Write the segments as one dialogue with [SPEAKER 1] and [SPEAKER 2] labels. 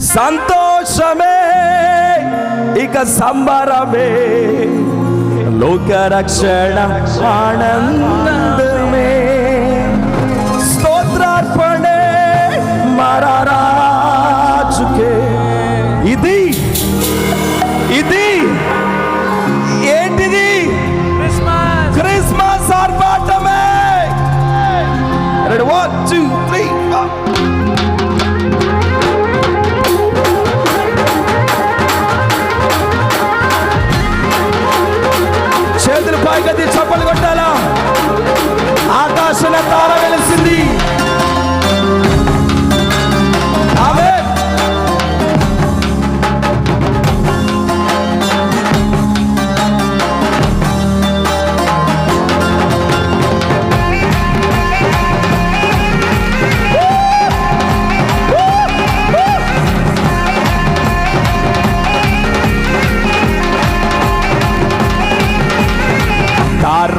[SPEAKER 1] సంతోషమే ఇక సంబరమే. లోక రక్షణ ఆనందమే. స్తోత్రార్పణే మరారాజుకే. ఇది ఇది ఏంటిది? క్రిస్మస్. ఆర్భాటమే. వన్ టూ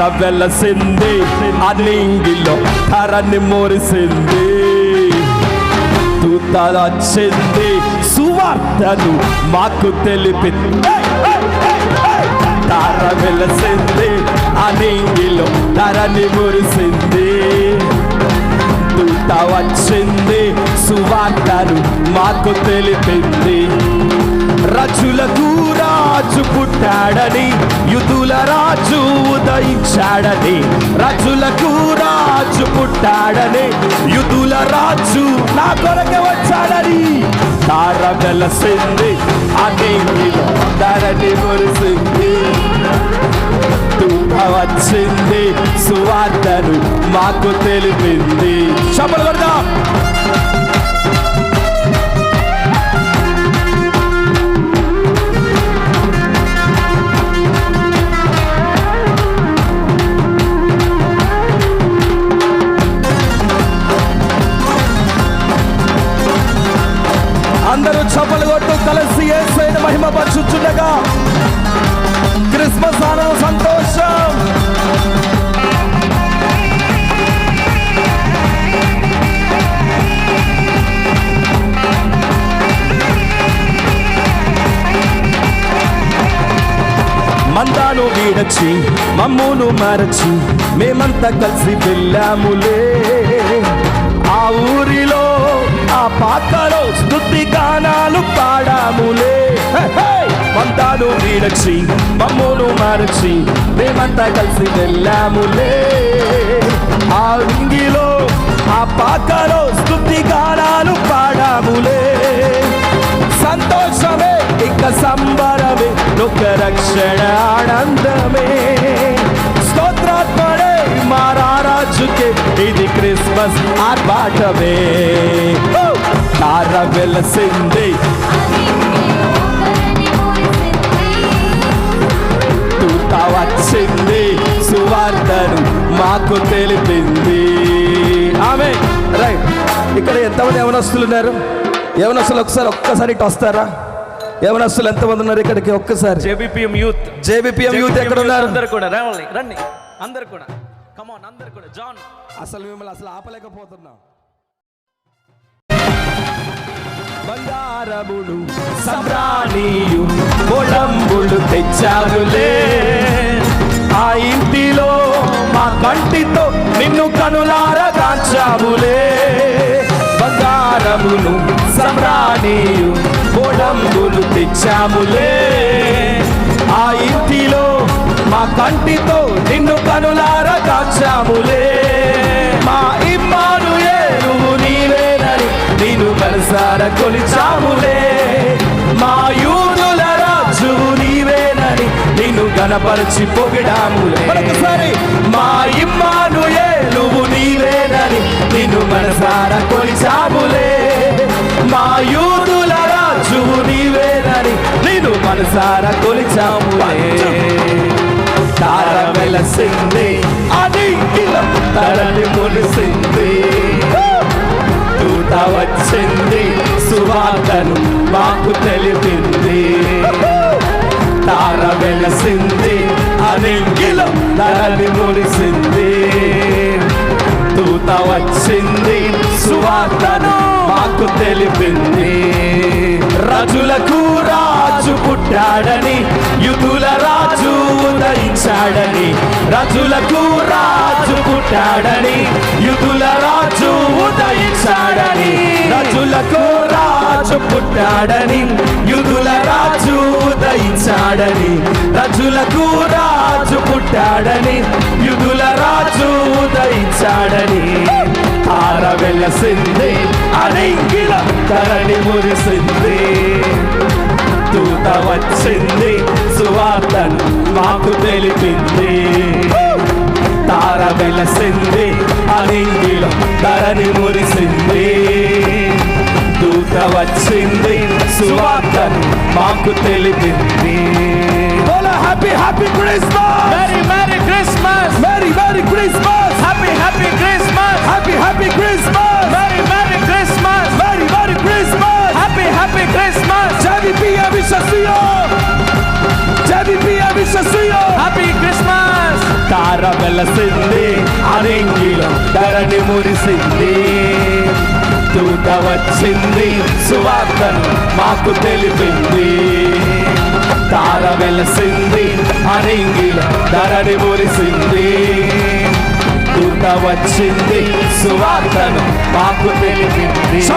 [SPEAKER 1] వెలసింది. అన్నింగిలో ధరని మురిసింది. దూత వచ్చింది. సువార్తను మాకు తెలిపి. తార వెలసింది. అనింగిలో ధరని మురిసింది. దూత వచ్చింది. సువార్తను మాకు తెలిపింది. రచుల రజులకు రాజు పుట్టాడని యుధుల రాజు ఉదయించాడని రజులకు రాజు పుట్టాడని యుధుల రాజు నా కొరక వచ్చాడని తార వెలసింది అని ధరణి మురిసింది. వచ్చింది సువార్తను మాకు తెలిపింది. చెప్పలు కలిసి ఏసైన మహిమ పరచుచుండగా. క్రిస్మస్ ఆనందం సంతోషం. మందాను వీడచ్చి మమ్మును మరచి మేమంతా కలిసి వెళ్ళాములే. ఆ ఊరిలో పాకలో స్థుతి గానాలు పాడాములే హే, హే! మందాను వీడచి మమ్మును మరచి మేమంతా కలిసి వెళ్ళాములే ఆ ఇంగిలో ఆ పాకలో స్థుతి గానాలు పాడాములే సంతోషమే ఇక సంబరమే నొక్క రక్షణ ఆనందమే స్తోత్రాత్మడే మారారాజుకే ఇది క్రిస్మస్ ఆర్భాటమే ఓ! తార వెలసింది దూత వచ్చింది. సువార్తను మాకు తెలిపింది. ఆమె. రైట్. ఇక్కడ ఎంతమంది యవనస్తులు ఉన్నారు? యవనస్తులు ఒకసారి ఒక్కసారి ఇటు వస్తారా? యవనస్తులు ఎంతమంది ఉన్నారు ఇక్కడికి? ఒక్కసారి.
[SPEAKER 2] జేబీపీఎం యూత్.
[SPEAKER 1] జేబీపీఎం యూత్ ఎక్కడ ఉన్నారు?
[SPEAKER 2] అందరు కూడా. రండి. రండి. అందరు కూడా. కమాన్ అందరు కూడా. జాన్
[SPEAKER 1] అసలు మిమ్మల్ని అసలు ఆపలేకపోతున్నాం. బంగారములు సమ్రాణియు పొడంబులు తెచ్చావులే ఆ ఇంటిలో మా కంటితో నిన్ను కనులారా కాంచావులే బంగారములు సమ్రాణియు పొడంబులు తెచ్చాములే. ఆ ఇంటిలో మా కంటితో నిన్ను కనులారా కాంచాములే మనసార కొలిచాములే. మా యూదుల రాజు నీవేనని నిన్ను గణపరిచి పొగిడాములే. మరొకసారి. మా ఇమ్మాను నువ్వు నీవేనని నిన్ను మనసార కొలిచాములే. మా యూదుల రాజు నీవేనని నిన్ను మనసార కొలిచాములే. తార వెలసింది అది తరలి మురిసింది. దూత వచ్చింది. సువార్తను మాకు తెలిపింది. తార వెలసింది. అనింగిలో తరలి మురిసింది. దూత వచ్చింది. సువార్తను మాకు తెలిపింది. తెలిపింది రాజులకు రాజు పుట్టాడని యుధుల రాజు ఉదయించాడని రజులకు రాజు పుట్టాడని యుధుల రాజు ఉదయించాడని రజులకు రాజు పుట్టాడని యుధుల రాజు ఉదయించాడని రజులకు రాజు పుట్టాడని యుధుల రాజు ఉదయించాడని. తార వెలసింది అరెంగిల తరణి మురిసింది దూత వచ్చింది సువార్తను మాకు తెలిపింది. తార వెలసింది అరింగిలో ధరణి మురిసింది. దూత వచ్చింది సువార్తను మాకు తెలిపింది. Happy happy Christmas
[SPEAKER 2] very very Christmas
[SPEAKER 1] అలసింది వెలసింది. అరింగిలో ధరణి మురిసింది. దూత వచ్చింది. సువార్తను మాకు తెలిపింది. తార వెలసింది. అరింగిలో ధరణి మురిసింది. దూత వచ్చింది. సువార్తను మాకు తెలిపింది.